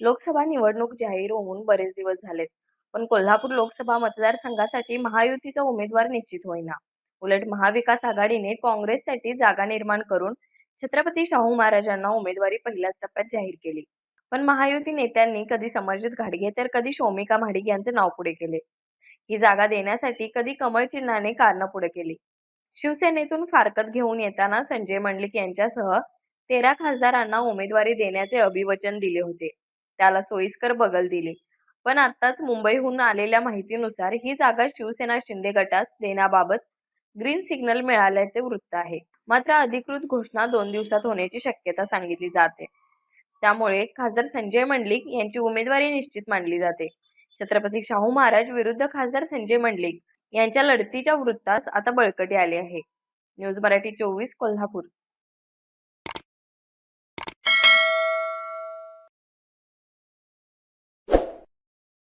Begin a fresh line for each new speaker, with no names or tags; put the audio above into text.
लोकसभा निवडणूक जाहीर होऊन बरेच दिवस झालेत. पण कोल्हापूर लोकसभा मतदारसंघासाठी महायुतीचा उमेदवार निश्चित होईना. उलट महाविकास आघाडीने काँग्रेससाठी जागा निर्माण करून छत्रपती शाहू महाराजांना उमेदवारी पहिल्याच टप्प्यात जाहीर केली. पण महायुती नेत्यांनी कधी समर्जित घाडगे तर कधी शौमिका महाडिक यांचे नाव पुढे केले. ही जागा देण्यासाठी कधी कमळ चिन्हाने कारणं पुढे केली. शिवसेनेतून फारकत घेऊन येताना संजय मंडलिक यांच्यासह तेरा खासदारांना उमेदवारी देण्याचे अभिवचन दिले होते. त्याला सोयीस्कर बगल दिली. पण आताच मुंबईहून आलेल्या माहितीनुसार ही जागा शिवसेना शिंदे गटास देण्याबाबत ग्रीन सिग्नल मिळाल्याचे वृत्त आहे. मात्र अधिकृत घोषणा दोन दिवसात होण्याची शक्यता सांगितली जाते. त्यामुळे खासदार संजय मंडलिक यांची उमेदवारी निश्चित मानली जाते. छत्रपती शाहू महाराज विरुद्ध खासदार संजय मंडलिक यांच्या लढतीच्या वृत्तास आता बळकटी आली आहे. न्यूज मराठी चोवीस कोल्हापूर.